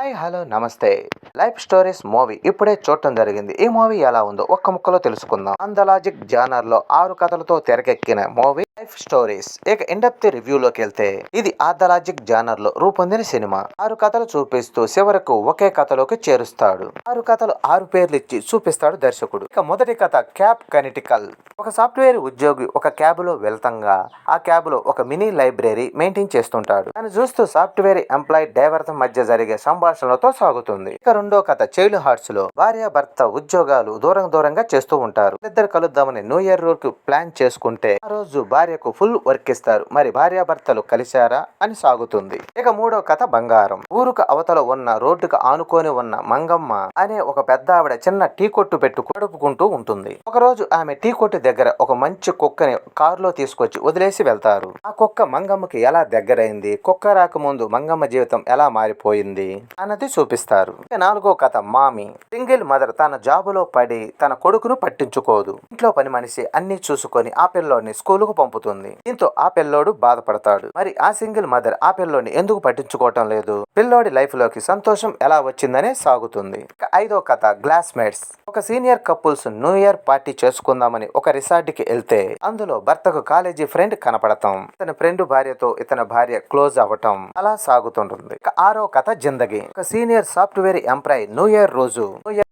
Hi hello namaste. Life stories movie ఇప్పుడే చూడటం జరిగింది. ఈ మూవీ ఎలా ఉందో ఒక్క ముక్కలో తెలుసుకుందాం. అందలాజిక్ జానర్లో ఆరు కథలతో తెరకెక్కిన మూవీ లైఫ్ స్టోరీస్ ఇక ఇండెప్త్ రివ్యూలోకి వెళ్తే ఇది ఆర్థలాజిక్ జానర్లో రూపొందిన సినిమా. ఆరు కథలు చూపిస్తూ చివరకు ఒకే కథలోకి చేరుస్తాడు. ఆరు కథలు ఆరు పేర్లు ఇచ్చి చూపిస్తాడు దర్శకుడు. ఇక మొదటి కథ క్యాబ్ కనిటికల్. ఒక సాఫ్ట్వేర్ ఉద్యోగి ఒక క్యాబ్లో వెళ్తంగా ఆ క్యాబ్లో ఒక మినీ లైబ్రరీ మెయింటైన్ చేస్తుంటాడు. దాన్ని చూస్తూ సాఫ్ట్వేర్ ఎంప్లాయ్ డ్రైవర్ మధ్య జరిగే సంభాషణలతో సాగుతుంది. ఇక రెండో కథ చైల్డ్ హార్ట్స్లో భార్య భర్త ఉద్యోగాలు దూరం దూరంగా చేస్తూ ఉంటారు. ఇద్దరు కలుద్దామని న్యూ ఇయర్ రోజు ప్లాన్ చేసుకుంటే ఆ రోజు భార్యకు ఫుల్ వర్క్ ఇస్తారు మరి భార్యాభర్తలు కలిశారా అని సాగుతుంది. ఇక మూడో కథ బంగారం. ఊరుకు అవతల ఉన్న రోడ్డుకు ఆనుకొని ఉన్న మంగమ్మ అనే ఒక పెద్ద ఆవిడ చిన్న టీ కొట్టు పెట్టు గడుపుకుంటూ ఉంటుంది. ఒక రోజు ఆమె టీ కొట్టు దగ్గర ఒక మంచి కుక్కని కారులో తీసుకొచ్చి వదిలేసి వెళ్తారు. ఆ కుక్క మంగమ్మకి ఎలా దగ్గరైంది? కుక్క రాకముందు మంగమ్మ జీవితం ఎలా మారిపోయింది? అన్నది చూపిస్తారు. ఇక నాలుగో కథ మామి. సింగిల్ మదర్ తన జాబులో పడి తన కొడుకును పట్టించుకోదు. ఇంట్లో పని మనిషి అన్ని చూసుకొని ఆ పిల్లోడిని స్కూలుకు పంపుతుంది దీంతో ఆ పిల్లోడు బాధపడతాడు. మరి ఆ సింగిల్ మదర్ ఆ పిల్లోడిని ఎందుకు పట్టించుకోవటం లేదు? పిల్లోడి లైఫ్లోకి సంతోషం ఎలా వచ్చిందనే సాగుతుంది. ఐదో కథ గ్లాస్ మేట్స్ ఒక senior couples new year party చేసుకుందామని ఒక రిసార్ట్కి వెళ్తే అందులో భర్తకు కాలేజీ ఫ్రెండ్ కనపడతాం ఇతని ఫ్రెండ్ భార్యతో ఇతని భార్య క్లోజ్ అవ్వటం అలా సాగుతుంటుంది. ఆరో కథ జిందగీ. ఒక senior software employee new year రోజు న్యూ ఇయర్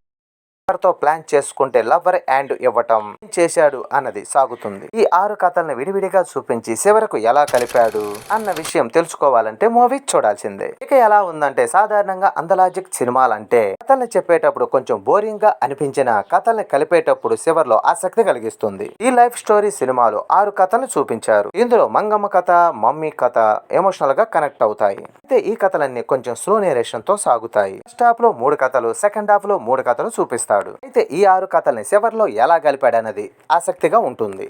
తో ప్లాన్ చేసుకుంటే లవర్ అండ్ ఇవ్వటం చేశాడు అన్నది సాగుతుంది. ఈ ఆరు కథలను విడివిడిగా చూపించి చివరకు ఎలా కలిపాడు అన్న విషయం తెలుసుకోవాలంటే మూవీ చూడాల్సిందే. ఇక ఎలా ఉందంటే సాధారణంగా అందలాజిక్ సినిమాలంటే కథల్ని చెప్పేటప్పుడు కొంచెం బోరింగ్గా అనిపించిన కథల్ని కలిపేటప్పుడు చివర్లో ఆసక్తి కలిగిస్తుంది. ఈ లైఫ్ స్టోరీ సినిమాలో ఆరు కథలను చూపించారు. ఇందులో మంగమ్మ కథ మమ్మీ కథ ఎమోషనల్గా కనెక్ట్ అవుతాయి. అయితే ఈ కథలన్నీ కొంచెం స్లో నేరేషన్తో సాగుతాయి. ఫస్ట్ హాఫ్లో మూడు కథలు సెకండ్ హాఫ్లో మూడు కథలు చూపిస్తారు. చూపిస్తాడు అయితే ఈ ఆరు కథల్ని చివర్లో ఎలా కలిపాడన్నది ఆసక్తిగా ఉంటుంది.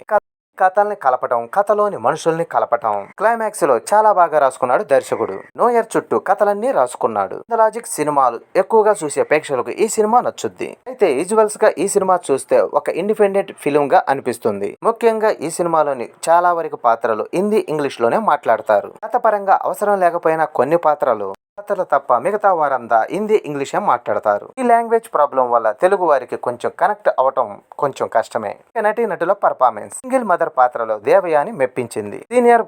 కథల్ని కలపటం కథలోని మనుషుల్ని కలపటం. క్లైమాక్స్లో చాలా బాగా రాసుకున్నాడు దర్శకుడు. నోయర్ చుట్టూ కథలన్నీ రాసుకున్నాడు. లాజిక్ సినిమాలు ఎక్కువగా చూసే ప్రేక్షకులకు ఈ సినిమా నచ్చుద్ది. అయితే విజువల్స్గా ఈ సినిమా చూస్తే ఒక ఇండిపెండెంట్ ఫిలిం గా అనిపిస్తుంది. ముఖ్యంగా ఈ సినిమాలోని చాలా వరకు పాత్రలు హిందీ ఇంగ్లీష్లోనే మాట్లాడతారు. కథపరంగా అవసరం లేకపోయినా కొన్ని పాత్రలు పాత్రలు తప్ప మిగతా వారంతా హిందీ ఇంగ్లీషే మాట్లాడతారు. ఈ లాంగ్వేజ్ ప్రాబ్లం వల్ల తెలుగు వారికి కొంచెం కనెక్ట్ అవటం కొంచెం కష్టమే. నటి నటీ నటుల పర్ఫార్మెన్స్. సింగిల్ మదర్ పాత్రలో దేవయాని మెప్పించింది. సీనియర్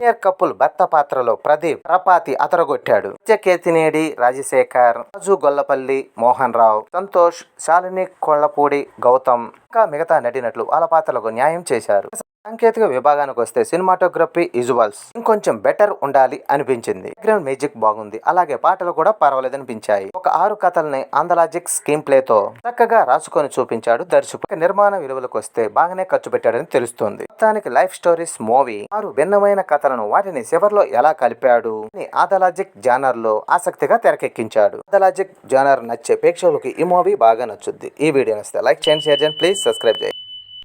సీనియర్ కపుల్ భర్త పాత్రలో ప్రదీప్ ప్రపాతి అతరగొట్టాడు కేతినేడి రాజశేఖర్ రాజు గొల్లపల్లి మోహన్ రావు సంతోష్ శాలిని కొళ్ళపూడి గౌతమ్ ఇంకా మిగతా నటినట్లు వాళ్ళ పాత్రలకు న్యాయం చేశారు. సాంకేతిక విభాగానికి వస్తే సినిమాటోగ్రఫీ విజువల్స్ ఇంకొంచెం బెటర్ ఉండాలి అనిపించింది. బ్యాక్గ్రౌండ్ మ్యూజిక్ బాగుంది. అలాగే పాటలు కూడా పర్వాలేదు అనిపించాయి ఒక ఆరు కథల్ని ఆంధలాజిక్ స్కీమ్ ప్లే తో చక్కగా రాసుకొని చూపించాడు దర్శకుడు. నిర్మాణ విలువలకు వస్తే బాగానే ఖర్చు పెట్టాడని తెలుస్తుంది. మొత్తానికి లైఫ్ స్టోరీస్ మూవీ ఆరు భిన్నమైన కథలను వాటిని చివర్లో ఎలా కలిపాడు? అని ఆథలాజిక్ జానర్లో ఆసక్తిగా తెరకెక్కించాడు. ఆథలాజిక్ జానర్ నచ్చే ప్రేక్షకులకి ఈ మూవీ బాగా నచ్చుద్ది. ఈ వీడియో నచ్చితే లైక్ చేయండి షేర్ చేయండి ప్లీజ్ సబ్స్క్రైబ్ చేయండి.